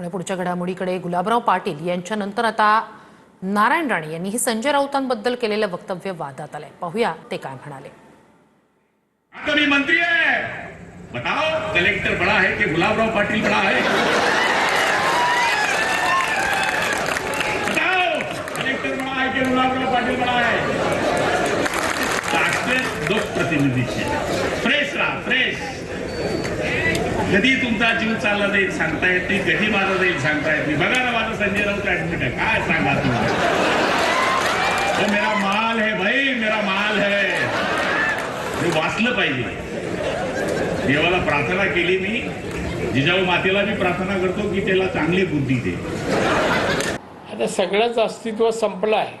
पुढच्या घडामोडीकडे गुलाबराव पाटील यांच्यानंतर आता नारायण राणे यांनीही संजय राऊतांबद्दल केलेलं वक्तव्य वादात आलंय. पाहूया ते काय म्हणाले. आपका भी मंत्री आहे. बताओ कलेक्टर बड़ा आहे की गुलाबराव पाटील बड़ा आहे बताओ कलेक्टर बड़ा आहे की गुलाबराव पाटील बड़ा आहे ताकद कधी तुमचा जीव चालला जाईल सांगता येत नाही कधी माझा जाईल सांगता येत नाही. बघा ना माझं संजय राऊत ऍडमिट आहे. काय सांगा तुम्हाला मेरा माल है भाई मेरा माल है. हे वाचलं पाहिजे. देवाला प्रार्थना केली मी. जिजाऊ मातेला मी प्रार्थना करतो की त्याला चांगली बुद्धी दे. आता सगळंच अस्तित्व संपलं आहे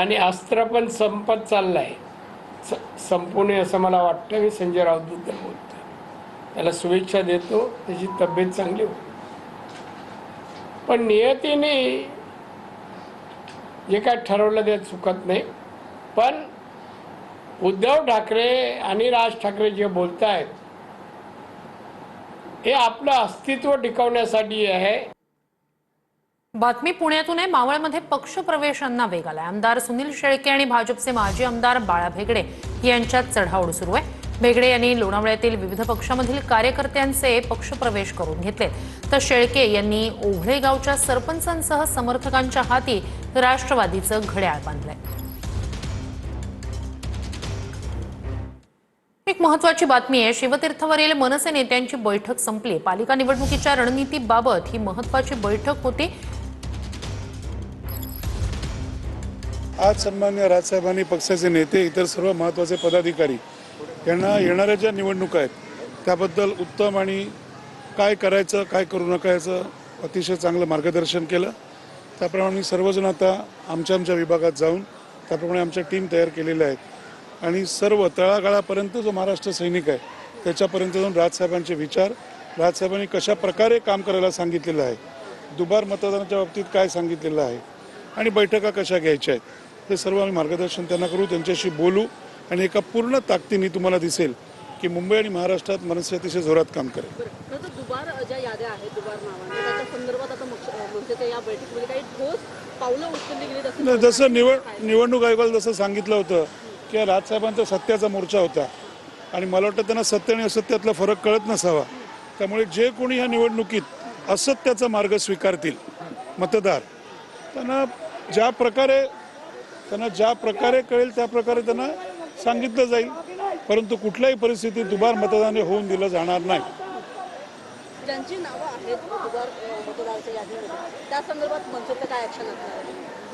आणि अस्त्र पण संपत चाललं आहे स संपू नये असं मला वाटतं. मी संजय राऊत बोलतो. त्याला शुभेच्छा देतो. त्याची तब्येत चांगली हो पण नियतीने जे काय ठरवलं ते चुकत नाही. पण उद्धव ठाकरे आणि राज ठाकरे जे बोलत आहेत हे आपलं अस्तित्व टिकवण्यासाठी आहे. बातमी पुण्यातून आहे. मावळमध्ये पक्ष प्रवेशांना वेग आलाय. आमदार सुनील शेळके आणि भाजपचे माजी आमदार बाळा भेगडे यांच्यात चढाओढ सुरू आहे. भेगडे यांनी लोणावळ्यातील विविध पक्षामधील कार्यकर्त्यांचे पक्षप्रवेश करून घेतले. तर शेळके यांनी ओघळे गावच्या सरपंचांसह समर्थकांच्या हाती राष्ट्रवादीचं घड्याळ बांधलंय. एक महत्वाची बातमी आहे शिवतीर्थवरील मनसे नेत्यांची बैठक संपली. पालिका निवडणुकीच्या रणनीतीबाबत ही महत्वाची बैठक होती. आज सन्मान्य राजसाहेबांनी पक्षाचे नेते इतर सर्व महत्त्वाचे पदाधिकारी यांना येणाऱ्या ज्या निवडणुका आहेत त्याबद्दल उत्तम आणि काय करायचं काय करू नका याचं अतिशय चांगलं मार्गदर्शन केलं. त्याप्रमाणे सर्वजण आता आमच्या आमच्या विभागात जाऊन त्याप्रमाणे आमच्या टीम तयार केलेल्या आहेत. आणि सर्व तळागाळापर्यंत जो महाराष्ट्र सैनिक आहे त्याच्यापर्यंत जाऊन राजसाहेबांचे विचार राजसाहेबांनी कशा प्रकारे काम करायला सांगितलेलं आहे दुबार मतदानाच्या बाबतीत काय सांगितलेलं आहे आणि बैठका कशा घ्यायच्या आहेत हे सर्व आम्ही मार्गदर्शन त्यांना करू त्यांच्याशी बोलू. आणि एका पूर्ण ताकदीने तुम्हाला दिसेल की मुंबई आणि महाराष्ट्रात मनसे अतिशय जोरात काम करेल. नाही, जसं निवड निवडणूक आयोगाला जसं सांगितलं होतं की राजसाहेबांचा सत्याचा मोर्चा होता आणि मला वाटतं त्यांना सत्य आणि असत्यातला फरक कळत नसावा. त्यामुळे जे कोणी ह्या निवडणुकीत असत्याचा मार्ग स्वीकारतील मतदार त्यांना ज्या प्रकारे त्यांना ज्या प्रकारे कळेल त्या प्रकारे त्यांना सांगितलं जाईल. परंतु कुठल्याही परिस्थितीत दुबार मतदान होऊन दिलं जाणार नाही.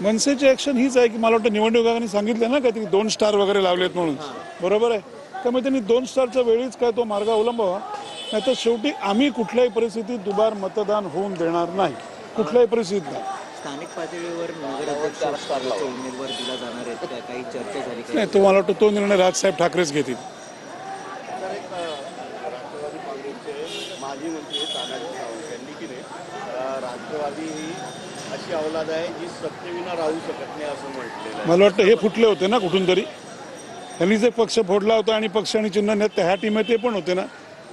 मनसेचं ॲक्शन हीच आहे की मला वाटतं निवडणूक आयोगाने सांगितलं ना काहीतरी दोन स्टार वगैरे लावलेत म्हणून. बरोबर आहे? त्यामुळे त्यांनी दोन स्टारच्या वेळीच काय तो मार्ग अवलंबावा. नाही तर शेवटी आम्ही कुठल्याही परिस्थितीत दुबार मतदान होऊन देणार नाही. कुठल्याही परिस्थितीत नाही. स्थानिक पातळीवर उमेदवार दिला जाणार का काही चर्चा झाली नाही तो मला वाटतं तो निर्णय राजसाहेब ठाकरेच घेतील. राष्ट्रवादी काँग्रेसचे माजी मंत्री तानाजी सावंत यांनी की नाही राष्ट्रवादी ही अशी अवलाद आहे जी सत्तेविना राहू शकत नाही असं म्हटलेलं आहे. मला वाटतं हे फुटले होते ना कुठून तरी? त्यांनी जे पक्ष फोडला होता आणि पक्ष आणि चिन्ह नेत ह्या टीम ते पण होते ना?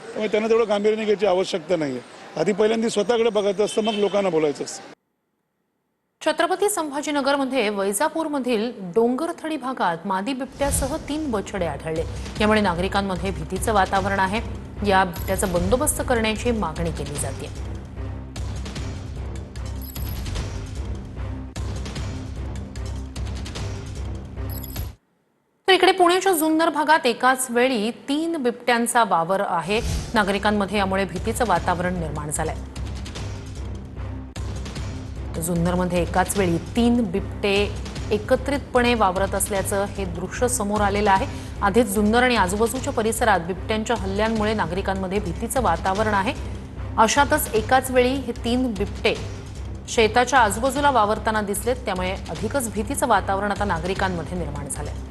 त्यामुळे त्यांना तेवढं गांभीर्याने घ्यायची आवश्यकता नाही आहे आधी पहिल्यांदा स्वतःकडे बघायचं असतं मग लोकांना बोलायचं असतं. छत्रपती संभाजीनगरमध्ये वैजापूरमधील डोंगरथडी भागात मादी बिबट्यासह तीन बछडे आढळले. यामुळे नागरिकांमध्ये भीतीचं वातावरण आहे. या बिबट्याचा बंदोबस्त करण्याची मागणी केली जाते. तर इकडे पुण्याच्या जुन्नर भागात एकाच वेळी तीन बिबट्यांचा वावर आहे. नागरिकांमध्ये यामुळे भीतीचं वातावरण निर्माण झालंय. जुन्नरमध्ये एकाच वेळी तीन बिबटे एकत्रितपणे वावरत असल्याचं हे दृश्य समोर आलेलं आहे. आधीच जुन्नर आणि आजूबाजूच्या परिसरात बिबट्यांच्या हल्ल्यांमुळे नागरिकांमध्ये भीतीचं वातावरण आहे. अशातच एकाच वेळी हे तीन बिबटे शेताच्या आजूबाजूला वावरताना दिसलेत त्यामुळे अधिकच भीतीचं वातावरण आता नागरिकांमध्ये निर्माण झालं आहे